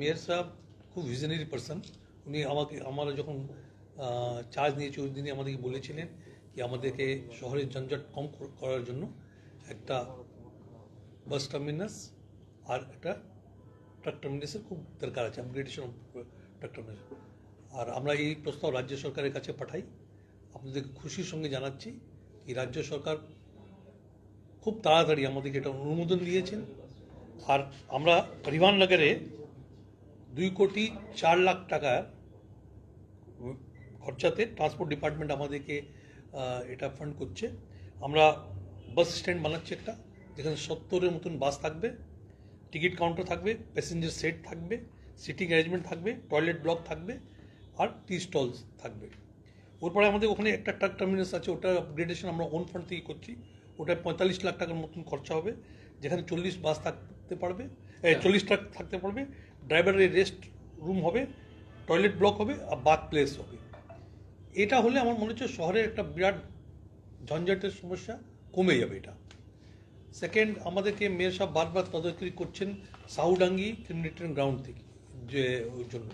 Mayor সাহেব খুব visionary person উনি আমাকে, আমরা যখন চার্জ নিয়েছি, ওই দিনই আমাদেরকে বলেছিলেন কি আমাদেরকে শহরের ঝঞ্ঝট কম করার জন্য একটা বাস টার্মিনাস আর একটা ট্রাক টার্মিনাসের খুব দরকার আছে আপগ্রেডেশন ট্রাক টার্মিনাস আর আমরা এই প্রস্তাব রাজ্য সরকারের কাছে পাঠাই। আপনাদেরকে খুশির সঙ্গে জানাচ্ছি কি রাজ্য সরকার খুব তাড়াতাড়ি আমাদেরকে এটা অনুমোদন দিয়েছেন। আর আমরা পরিবহন নগরে দুই কোটি চার লাখ টাকা খরচাতে ট্রান্সপোর্ট ডিপার্টমেন্ট আমাদেরকে এটা ফান্ড করছে। আমরা বাস স্ট্যান্ড বানাচ্ছি একটা যেখানে সত্তরের মতন বাস থাকবে টিকিট কাউন্টার থাকবে প্যাসেঞ্জার সেট থাকবে সিটিং অ্যারেঞ্জমেন্ট থাকবে টয়লেট ব্লক থাকবে আর টি স্টলস থাকবে। ওরপরে আমাদের ওখানে একটা ট্রাক টার্মিনাস আছে ওটার আপগ্রেডেশন আমরা ওন ফান্ড থেকে করছি। ওটায় পঁয়তাল্লিশ লাখ টাকার মতন খরচা হবে যেখানে চল্লিশ বাস থাকতে পারবে চল্লিশ ট্রাক থাকতে পারবে ড্রাইভারের রেস্ট রুম হবে, টয়লেট ব্লক হবে আর বাথ প্লেস হবে। এটা হলে আমার মনে হচ্ছে শহরের একটা বিরাট ঝঞ্ঝাটের সমস্যা কমে যাবে এটা। সেকেন্ড আমাদেরকে মেয়র সাহেব বারবার তদারকি করছেন সাউডাঙ্গি কমিউনিটি গ্রাউন্ড থেকে, যে ওই জন্য।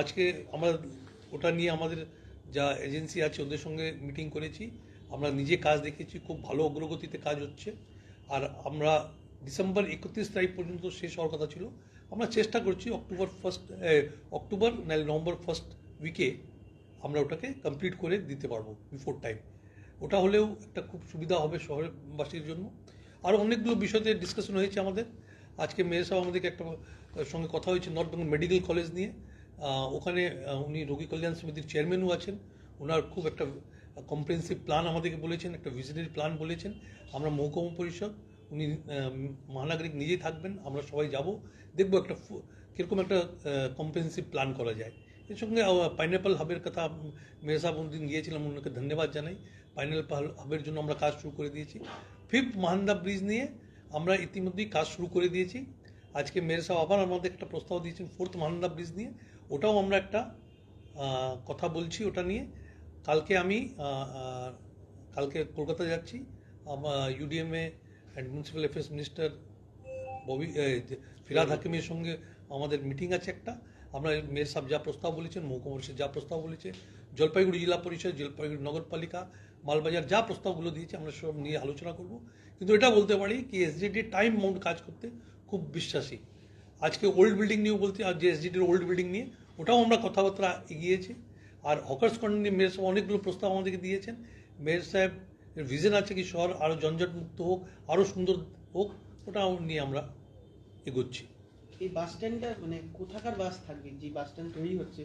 আজকে আমরা ওটা নিয়ে আমাদের যা এজেন্সি আছে ওদের সঙ্গে মিটিং করেছি। আমরা নিজে কাজ দেখেছি, খুব ভালো অগ্রগতিতে কাজ হচ্ছে। আর আমরা ডিসেম্বর একত্রিশ তারিখ পর্যন্ত শেষ হওয়ার কথা ছিল। আমরা চেষ্টা করছি অক্টোবর ফার্স্ট অক্টোবর নাহলে নভেম্বর ফার্স্ট উইকে আমরা ওটাকে কমপ্লিট করে দিতে পারব বিফোর টাইম ওটা হলেও একটা খুব সুবিধা হবে শহরবাসীর জন্য। আরও অনেকগুলো বিষয়তে ডিসকাশন হয়েছে আমাদের। আজকে মেয়র সাহেব আমাদেরকে একটা সঙ্গে কথা হয়েছে নর্থ বেঙ্গল মেডিকেল কলেজ নিয়ে। ওখানে উনি রোগী কল্যাণ সমিতির চেয়ারম্যানও আছেন। ওনার খুব একটা কম্প্রিহেন্সিভ প্ল্যান আমাদেরকে বলেছেন, একটা ভিজিটারি প্ল্যান বলেছেন। আমরা মহকুমা পরিষদ উনি মহানাগরিক নিজেই থাকবেন, আমরা সবাই যাব। দেখব একটা কীরকম একটা কম্প্রিহেন্সিভ প্ল্যান করা যায়। এর সঙ্গে পাইনাপল হাবের কথা মেয়ের সাহেব দিন গিয়েছিলাম ওনাকে ধন্যবাদ জানাই। পাইনাপল হাবের জন্য আমরা কাজ শুরু করে দিয়েছি। ফিফথ মাহান্দা ব্রিজ নিয়ে আমরা ইতিমধ্যেই কাজ শুরু করে দিয়েছি। আজকে মেয়ের সাহেব আবার আমাদের একটা প্রস্তাব দিয়েছেন ফোর্থ মাহান্দা ব্রিজ নিয়ে। ওটাও আমরা একটা কথা বলছি ওটা নিয়ে। কালকে আমি কালকে কলকাতা যাচ্ছি UDMA and municipal affairs minister Bobby Firhad হাকিমের সঙ্গে আমাদের মিটিং আছে একটা। আমরা মেয়ের সাহেব যা প্রস্তাব বলেছেন মহকুমা পরিষদ যা প্রস্তাব বলেছে জলপাইগুড়ি জেলা পরিষদ জলপাইগুড়ি নগরপালিকা মালবাজার যা প্রস্তাবগুলো দিয়েছে আমরা সব নিয়ে আলোচনা করব। কিন্তু এটা বলতে পারি কি এসডিডি টাইম মাউন্ট কাজ করতে খুব বিশ্বাসী। আজকে ওল্ড বিল্ডিং নিয়েও বলতে আর যে এসডিডির ওল্ড বিল্ডিং নিয়ে ওটাও আমরা কথাবার্তা এগিয়েছি। আর হকার্স কর্নার নিয়ে মেয়র সাহেব অনেকগুলো প্রস্তাব আমাদেরকে দিয়েছেন। মেয়র সাহেব ভিজন আছে কি শহর আরও মুক্ত হোক আরও সুন্দর হোক ওটা নিয়ে আমরা এগোচ্ছি। এই বাস স্ট্যান্ডটা মানে কোথাকার বাস থাকবে? যে বাস স্ট্যান্ড তৈরি হচ্ছে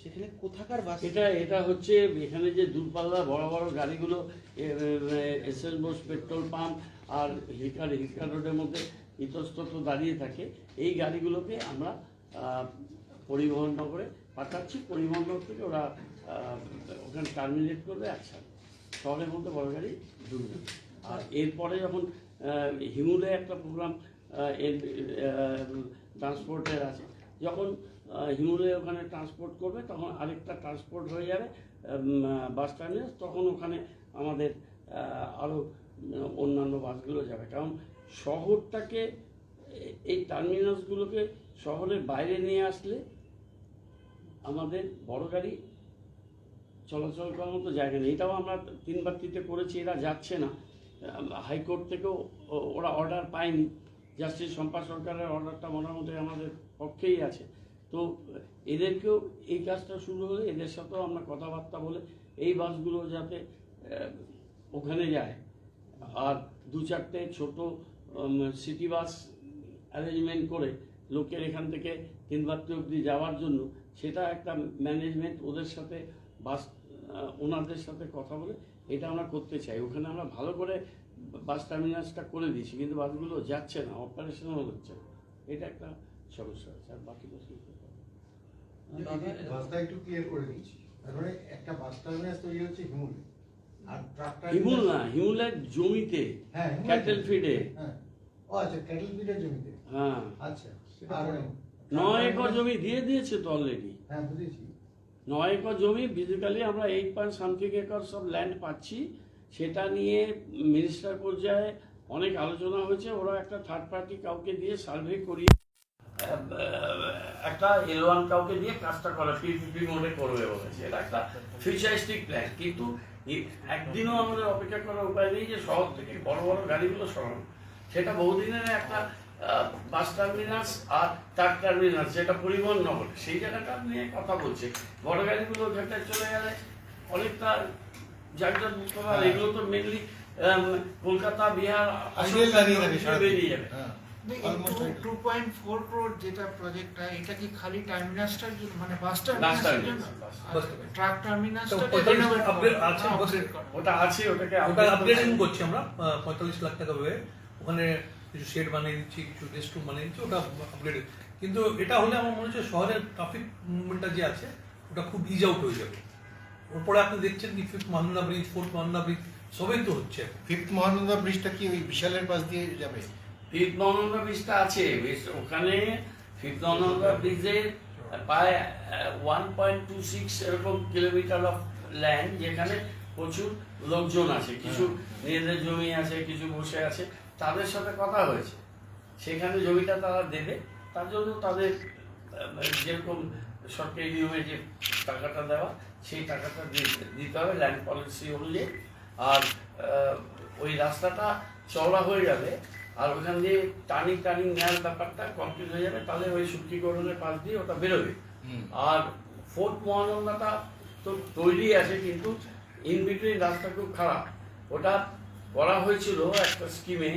সেখানে কোথাকার বাস এটা এটা হচ্ছে এখানে যে দূরপাল্লা বড় বড় গাড়িগুলো S L Bose petrol pump আর হিকার হিকার রোডের মধ্যে ইতস্তত দাঁড়িয়ে থাকে এই গাড়িগুলোকে আমরা পরিবহন নগরে পাঠাচ্ছি পরিবহন নগর থেকে ওরা ওখানে টার্মিনেট করবে একসাথে শহরের মধ্যে বড় গাড়ি ঢুকবে আর এরপরে যখন হিমুলে একটা প্রোগ্রাম ট্রান্সপোর্টের আছে, যখন হিমুলে ওখানে ট্রান্সপোর্ট করবে, তখন আরেকটা ট্রান্সপোর্ট হয়ে যাবে বাস টার্মিনাস তখন ওখানে আমাদের আরও অন্যান্য বাসগুলো যাবে। কারণ শহরটাকে, এই টার্মিনাসগুলোকে শহরের বাইরে নিয়ে আসলে আমাদের বড় গাড়ি চলাচল করার মতো জায়গা নেই। এটাও আমরা তিনবার তিনটে করেছি, এরা যাচ্ছে না। হাইকোর্ট থেকেও ওরা অর্ডার পায়নি। জাস্টিস শম্পা সরকারের অর্ডারটা মোটামুটি আমাদের পক্ষেই আছে। তো এদেরকেও এই কাজটা শুরু হলে, এদের সাথেও আমরা কথাবার্তা বলে এই বাসগুলো যাতে ওখানে যায়। আর দু চারটে ছোট সিটি বাস অ্যারেঞ্জমেন্ট করে লোকের এখান থেকে তিনবাত্রি অবধি যাওয়ার জন্য, সেটা একটা ম্যানেজমেন্ট ওদের সাথে বাস ওনাদের সাথে কথা বলে এটা আমরা করতে চাই। ওখানে আমরা ভালো করে বাস টার্মিনাসটা করে দিয়েছি কিন্তু বাসগুলো যাচ্ছে না অপারেশনাল হচ্ছে। না এটা একটা সমস্যা আছে আর বাকি তো ঠিক আছে। একটু ক্লিয়ার করে দিচ্ছি। তারপরে একটা বাস টার্মিনাস তৈরি হচ্ছে হিমুলে আর ট্রাক হিমুল না হিমুলের জমিতে হ্যাঁ ক্যাটেল ফিডে হ্যাঁ। ও আচ্ছা ক্যাটেল ফিডের জমিতে। হ্যাঁ। আচ্ছা আর নয় একর জমি দিয়ে দিয়েছে তো অলরেডি হ্যাঁ বুঝেছি। নয় একর জমি, বেসিক্যালি আমরা এইট পয়েন্ট সামথিং একর সব ল্যান্ড পাচ্ছি। সেটা নিয়ে মিনিস্টার পর্যায়ে অনেক আলোচনা হয়েছে। ওরা একটা থার্ড পার্টি কাউকে দিয়ে সার্ভে করিয়ে, একটা এল ওয়ান কাউকে দিয়ে কাজটা করা পিপিপি মোডে করবে বলেছে। এটা একটা ফিউচারিস্টিক প্ল্যান কিন্তু একদিনও আমাদের অপেক্ষা করার উপায় নেই যে শহর থেকে বড় বড় গাড়িগুলো সরানো। সেটা বহুদিনের একটা বাস টার্মিনাস আর ট্রাক টার্মিনাস যেটা পরিবহন নগর সেই জায়গাটা নিয়ে কথা বলছে। বড় গাড়িগুলো ঘাটায় চলে গেলে অনেকটা যানজট মুক্ত আর এগুলো তো মেনলি কলকাতা বিহার বেরিয়ে যাবে। হ্যাঁ. টু পয়েন্ট ফোর ক্রোড যেটা প্রজেক্টটা এটা কি খালি টার্মিনাসটার জন্য? মানে বাস জন্য? ট্রাক টার্মিনাসটা আছে, ওটা আছে ওটাকে আপগ্রেডিং করছি। আমরা পঁয়তাল্লিশ লাখ টাকা ভেবে। ওখানে কিছু শেড বানিয়ে দিচ্ছি কিছু রেস্ট রুম বানিয়ে দিচ্ছি ওটা আপগ্রেড কিন্তু এটা হলে আমার মনে হচ্ছে শহরের ট্রাফিক মুভমেন্টটা যে আছে ওটা খুব ইজ আউট হয়ে যাবে। ওরপরে আপনি দেখছেন কি fifth Mahmuda bridge fourth Mahmuda bridge সবই তো হচ্ছে। ফিফথ মহানন্দা ব্রিজটা কি ওই বিশালের পাশ দিয়ে যাবে? ফিফথ নন্দা ব্রিজটা আছে বেশ- ওখানে ফিফথ নন্দা ব্রিজে প্রায় ওয়ান পয়েন্ট টু সিক্স এরকম কিলোমিটার অফ ল্যান্ড যেখানে প্রচুর লোকজন আছে কিছু নিজেদের জমি আছে কিছু বসে আছে তাদের সাথে কথা হয়েছে। সেখানে জমিটা তারা দেবে তার জন্য তাদের যেরকম সরকারি নিয়মে যে টাকাটা দেওয়া সেই টাকাটা দিতে- হবে ল্যান্ড পলিসি অনুযায়ী। আর ওই রাস্তাটা চওড়া হয়ে যাবে আর ওখান দিয়ে টার্নিং টার্নিং নেওয়ার ব্যাপারটা কমপ্লিট হয়ে যাবে তাহলে ওই শুক্তিকরণের পাশ দিয়ে ওটা বেরোবে। আর ফোর্থ মহানন্দাটা তো তৈরি আছে কিন্তু ইন বিটুইন রাস্তা খুব খারাপ। ওটা করা হয়েছিল একটা স্কিমে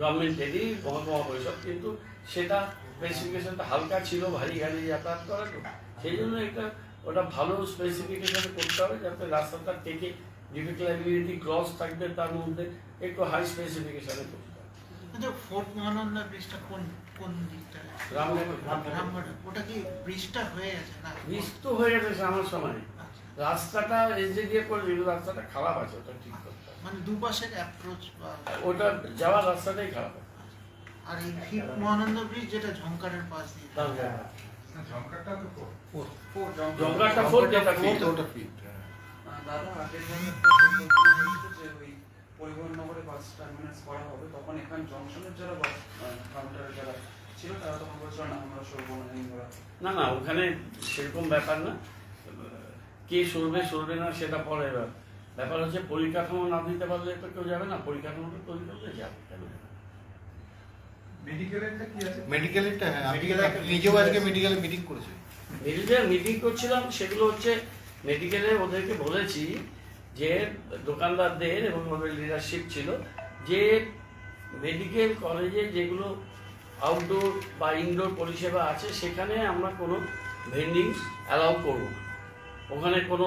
গভর্নমেন্টেরই মহকুমা পরিষদ কিন্তু সেটা স্পেসিফিকেশনটা হালকা ছিল ভারী গাড়ি যাতায়াত করে তো। সেই জন্য একটা ওটা ভালো স্পেসিফিকেশনে করতে হবে যাতে রাস্তাটা থেকে ডিফিকাল্টি ক্রস থাকবে তার মধ্যে একটু হাই স্পেসিফিকেশনে করতে হবে। আচ্ছা ফোর্ট মহানন্দা ব্রিজটা কোন কোন দিকটা? রামগড় ওটা কি ব্রিজটা হয়ে গেছে না? মিস তো হয়ে গেছে আমার সময়। আচ্ছা। রাস্তাটা এই যে দিয়ে করে রাস্তাটা খারাপ আছে ওটা ঠিক করতে মানে দুপাশের অ্যাপ্রোচ ওটা যাওয়ার রাস্তাটাই খারাপ আছে। আর এই ফিফথ মহানন্দা ব্রিজ যেটা ঝঙ্কারের পাশ দিয়ে Fourth। জঙ্গলটা ফোর। যেটা ফিফথ। ওটা ফিফথ দাদা আগের যে ওই পরিবহন নগরে বাস টার্মিনাস করা হবে তখন এখানে জংশনের যারা বাস কাউন্টারে যারা ছিল তারা তখন বলছিল না আমরা সরবো না না ওখানে সেরকম ব্যাপার না। কে সরবে সরবে না সেটা পরে ব্যাপার। ব্যাপার হচ্ছে পরিকাঠামো না দিতে পারলে তো কেউ যাবে না পরিকাঠামোটা তৈরি করলে যাবে কেন মেডিকেলেরটা হ্যাঁ আপনি আপনি নিজেও আজকে মেডিকেলে মিটিং মিটিং করছিলাম সেগুলো হচ্ছে মেডিকেলে ওদেরকে বলেছি যে দোকানদারদের এবং ওদের লিডারশিপ ছিল যে মেডিকেল কলেজে যেগুলো আউটডোর বা ইনডোর পরিষেবা আছে সেখানে আমরা কোনো ভেন্ডিং অ্যালাউ করব না। ওখানে কোনো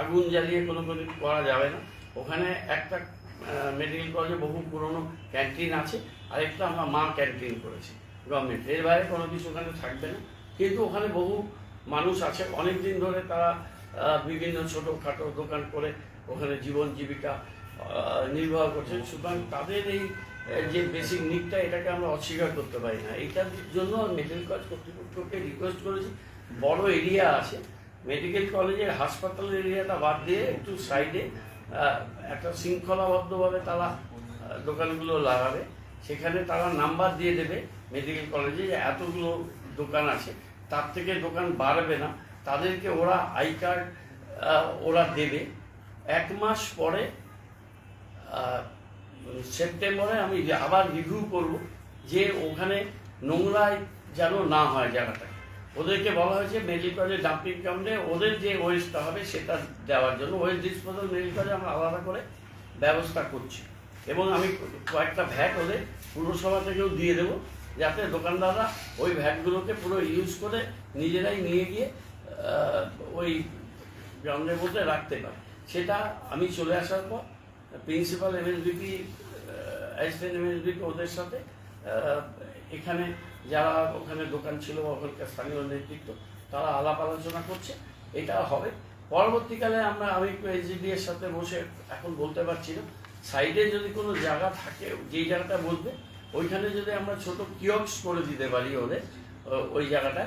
আগুন জ্বালিয়ে কোনো কিছু করা যাবে না। ওখানে একটা মেডিকেল কলেজে বহু পুরনো ক্যান্টিন আছে। আরেকটা আমরা মা ক্যান্টিন করেছি গভর্নমেন্ট এর। বাইরে কোনো কিছু ওখানে থাকবে না। কিন্তু ওখানে বহু মানুষ আছে। অনেক দিন ধরে তারা বিভিন্ন ছোটোখাটো দোকান করে ওখানে জীবন জীবিকা নির্বাহ করছে। সুতরাং তাদের এই যে বেসিক নিডটা এটাকে আমরা অস্বীকার করতে পারি না। এইটার জন্য মেডিকেল কলেজ কর্তৃপক্ষকে রিকোয়েস্ট করেছি। বড় এরিয়া আছে। মেডিকেল কলেজের হাসপাতালের এরিয়াটা বাদ দিয়ে একটু সাইডে একটা শৃঙ্খলাবদ্ধভাবে তারা দোকানগুলো লাগাবে। সেখানে তারা নাম্বার দিয়ে দেবে মেডিকেল কলেজে যে এতগুলো দোকান আছে। তার থেকে দোকান বাড়বে না। তাদেরকে ওরা আই কার্ড ওরা দেবে। এক মাস পরে সেপ্টেম্বরে আমি আবার রিভিউ করব যে ওখানে নোংরায় যেন না হয় জায়গাটা। ওদেরকে বলা হয়েছে মেডিকেল কলেজের ডাম্পিং গ্রাউন্ডে ওদের যে ওয়েস্টটা হবে সেটা দেওয়ার জন্য ওয়েস্ট ডিসপোজাল মেডিকেল কলেজে আমরা আলাদা করে ব্যবস্থা করছি। এবং আমি কয়েকটা ভ্যাট ওদের পুরসভা থেকেও দিয়ে দেবো যাতে দোকানদাররা ওই ভ্যাটগুলোকে পুরো ইউজ করে নিজেরাই নিয়ে গিয়ে ওই গ্রাউন্ডের মধ্যে রাখতে পারে। সেটা আমি চলে আসার পর, প্রিন্সিপাল এমএসবিপি অ্যাসিস্ট্যান্ট এমএসবিপি ওদের সাথে এখানে যারা ওখানে দোকান ছিল, ওখানকার স্থানীয় নেতৃত্ব, তারা আলাপ আলোচনা করছে। এটা হবে। পরবর্তীকালে আমরা আমি এর সাথে বসে এখন বলতে পারছি না। সাইডে যদি কোনো জায়গা থাকে, যেই জায়গাটা বলবে, ওইখানে যদি আমরা ছোট কিয়ক্স করে দিতে পারি ওদের ওই জায়গাটা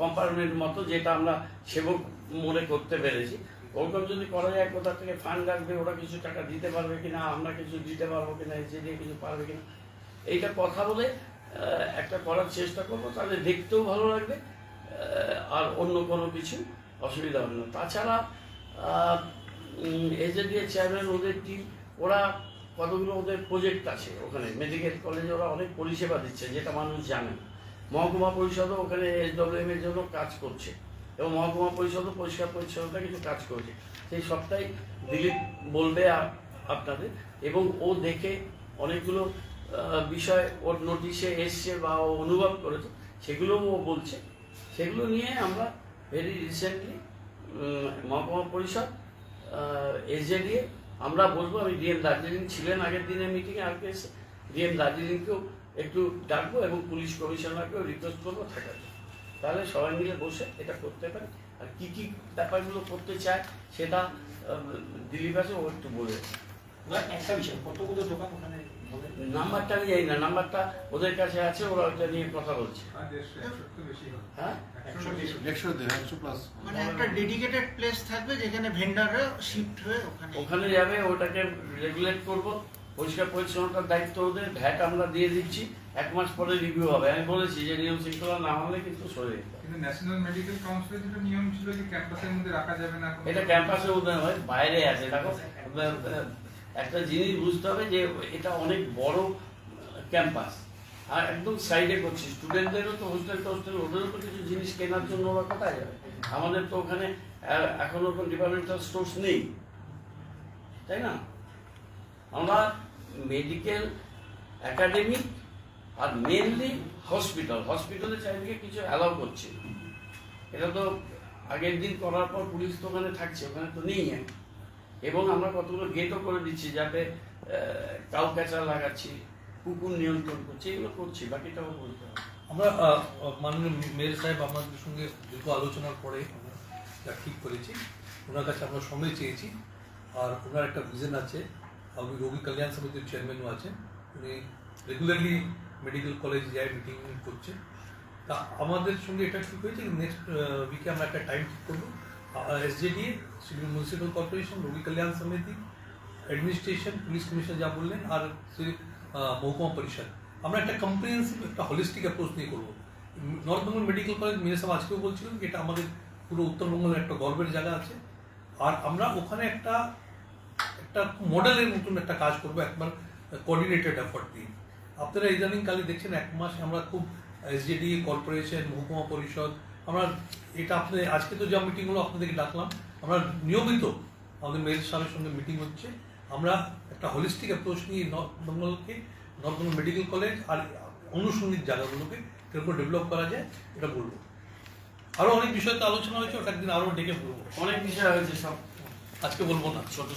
কম্পার্টমেন্ট মতো যেটা আমরা সেবক মনে করতে পেরেছি। ওরকম যদি করা যায়, কোথা থেকে ফান্ড রাখবে ওরা কিছু টাকা দিতে পারবে কিনা, আমরা কিছু দিতে পারব কিনা দিয়ে কিছু পারবে কিনা এইটা কথা বলে একটা করার চেষ্টা করব, তাহলে দেখতেও ভালো লাগবে আর অন্য কোনো কিছু অসুবিধা হবে না। তাছাড়া এজেডিএ চেয়ারম্যান ওদের টিম ওরা কতগুলো ওদের প্রজেক্ট আছে ওখানে? মেডিকেল কলেজে ওরা অনেক পরিষেবা দিচ্ছে, যেটা মানুষ জানে মহকুমা পরিষদও ওখানে এসডব্লিউএম এর জন্য কাজ করছে, এবং মহকুমা পরিষদও পরিষ্কার পরিচ্ছন্নতা কিছু কাজ করছে। সেই সবটাই দিলীপ বলবে আপনাদের, এবং ও দেখে অনেকগুলো বিষয়, ওর নোটিশে এসছে বা ও অনুভব করেছে, সেগুলোও ও বলছে। সেগুলো নিয়ে আমরা ভেরি রিসেন্টলি মহকুমা পরিষদ এসজেডিএ আমরা বলব আমি ডিএম দার্জিলিং ছিলেন আগের দিনে মিটিংয়ে আর এসে ডিএম দার্জিলিংকেও একটু ডাকবো এবং পুলিশ কমিশনারকেও রিকোয়েস্ট করব থাকার। তাহলে সবাই মিলে বসে এটা করতে পারি। আর কী কী ব্যাপারগুলো করতে চায়, সেটা দিলীপ আছে, ও একটু বলে একটা বিষয়, কতগুলো দোকান ওখানে নাম্বারটা আমি জানি না নাম্বারটা ওদের কাছে আছে ওরা ওইটা নিয়ে কথা বলছে। হ্যাঁ প্লাস মানে একটা ডেডিকেটেড প্লেস থাকবে যেখানে ভেন্ডাররা শিফট হয়ে ওখানে ওখানে যাবে ওটাকে রেগুলেট করব। পরিষ্কার পরিচ্ছন্নতার দায়িত্ব ওদের ভ্যাট আমরা দিয়ে দিচ্ছি। এক মাস পরে রিভিউ হবে। আমি বলেছি যে নিয়ম শৃঙ্খলা না হলে কিন্তু সরে কিন্তু ন্যাশনাল মেডিকেল কাউন্সিলের যেটা নিয়ম ছিল যে ক্যাম্পাসের মধ্যে রাখা যাবে না এটা ক্যাম্পাসের মধ্যে নয় বাইরে আছে। দেখো একটা জিনিস বুঝতে হবে যে এটা অনেক বড় ক্যাম্পাস। আর একদম সাইডে করছি। স্টুডেন্টদেরও তো হোস্টেল টোস্টেল ওদেরও তো কিছু জিনিস কেনার জন্য ওরা কোথায় যাবে? আমাদের তো ওখানে আহ, এখনও কোনো ডিপার্টমেন্টাল স্টোর্স নেই। তাই না? আমরা মেডিকেল একাডেমি আর মেনলি হসপিটাল হসপিটালে চারিদিকে কিছু অ্যালাউ করছে। এটা তো আগের দিন করার পর পুলিশ তো ওখানে থাকছে ওখানে তো নেই। এবং আমরা কতগুলো গেটও করে দিচ্ছি যাতে কাউ ক্যাচার লাগাচ্ছি, কুকুর নিয়ন্ত্রণ করছি, এগুলো করছি, বাকিটাও বলতে হবে। আমরা মাননীয় মেয়র সাহেব আমাদের সঙ্গে দীর্ঘ আলোচনার পরে আমরা যা ঠিক করেছি, ওনার কাছে আমরা সময় চেয়েছি, আর ওনার একটা ভিজন আছে, আমি রোগী কল্যাণ সমিতির চেয়ারম্যানও আছেন, উনি রেগুলারলি মেডিকেল কলেজ যায় মিটিং করছে। তা আমাদের সঙ্গে এটা ঠিক হয়েছে নেক্সট উইকে আমরা একটা টাইম ঠিক করব। এসজেডিএ শিলিগুড়ি মিউনিসিপ্যাল কর্পোরেশন রোগী কল্যাণ সমিতি অ্যাডমিনিস্ট্রেশন পুলিশ কমিশন যা বললেন, আর মহকুমা পরিষদ। আমরা একটা কম্প্রিহেন্সিভ একটা হলিস্টিক অ্যাপ্রোচ নিয়ে করব। নর্থ বেঙ্গল মেডিকেল কলেজ মিনে সাহেব আজকেও বলছিলেন এটা আমাদের পুরো উত্তরবঙ্গের একটা গর্বের জায়গা আছে। আর আমরা ওখানে একটা একটা মডেলের মতন একটা কাজ করব, একবার কোঅর্ডিনেটেড এফর্ট দিয়ে। আপনারা ইদানিং কালে দেখছেন, এক মাস আমরা খুব এসজেডি কর্পোরেশন মহকুমা পরিষদ আমরা এটা আপনাদের আজকে তো যা মিটিং হলো আপনাদেরকে ডাকলাম। আমরা নিয়মিত আমাদের মেয়ের সাহেবের সঙ্গে মিটিং হচ্ছে। আমরা একটা হলিস্টিক অ্যাপ্রোচ নিয়ে নর্থ বেঙ্গলকে নর্থ বেঙ্গল মেডিকেল কলেজ আর অনুষঙ্গিক জায়গাগুলোকে কীরকম ডেভেলপ করা যায় এটা বলব। আরও অনেক বিষয়তে আলোচনা হয়েছে ওটা একদিন আরও ডেকে বলব। অনেক বিষয় হয়েছে সব। আজকে বলব না। ছোট